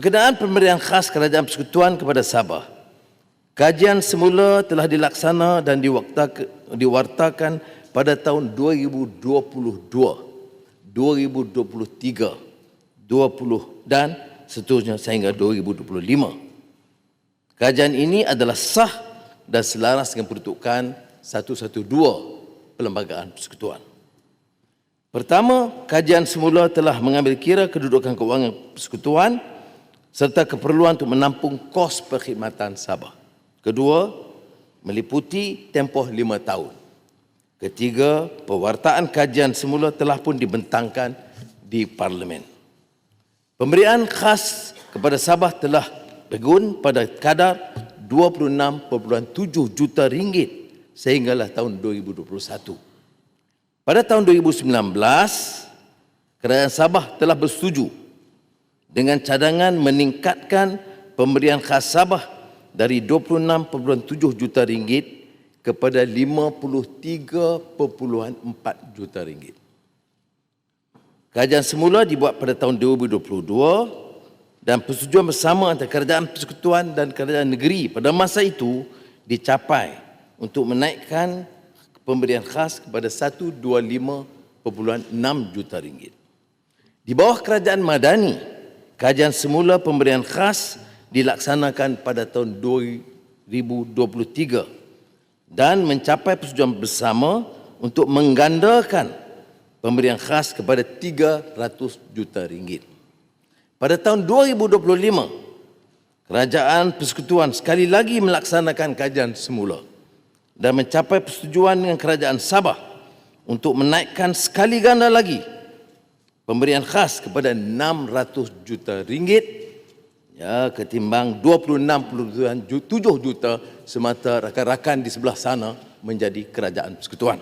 Berkenaan pemberian khas Kerajaan Persekutuan kepada Sabah, kajian semula telah dilaksana dan diwartakan pada tahun 2022, 2023, 20 dan seterusnya sehingga 2025. Kajian ini adalah sah dan selaras dengan peruntukan 112 Perlembagaan Persekutuan. Pertama, kajian semula telah mengambil kira kedudukan kewangan persekutuan serta keperluan untuk menampung kos perkhidmatan Sabah. Kedua, meliputi tempoh lima tahun. Ketiga, pewartaan kajian semula telah pun dibentangkan di Parlimen. Pemberian khas kepada Sabah telah bergun pada kadar 26.7 juta ringgit sehinggalah tahun 2021. Pada tahun 2019, Kerajaan Sabah telah bersetuju dengan cadangan meningkatkan pemberian khas Sabah dari 26.7 juta ringgit kepada 53.4 juta ringgit. Kajian semula dibuat pada tahun 2022 dan persetujuan bersama antara kerajaan persekutuan dan kerajaan negeri pada masa itu dicapai untuk menaikkan pemberian khas kepada 125.6 juta ringgit. Di bawah kerajaan Madani, kajian semula pemberian khas dilaksanakan pada tahun 2023 dan mencapai persetujuan bersama untuk menggandakan pemberian khas kepada 300 juta ringgit. Pada tahun 2025, Kerajaan Persekutuan sekali lagi melaksanakan kajian semula dan mencapai persetujuan dengan Kerajaan Sabah untuk menaikkan sekali ganda lagi pemberian khas kepada 600 juta ringgit ya ketimbang 26.7 juta semata rakan-rakan di sebelah sana menjadi kerajaan persekutuan.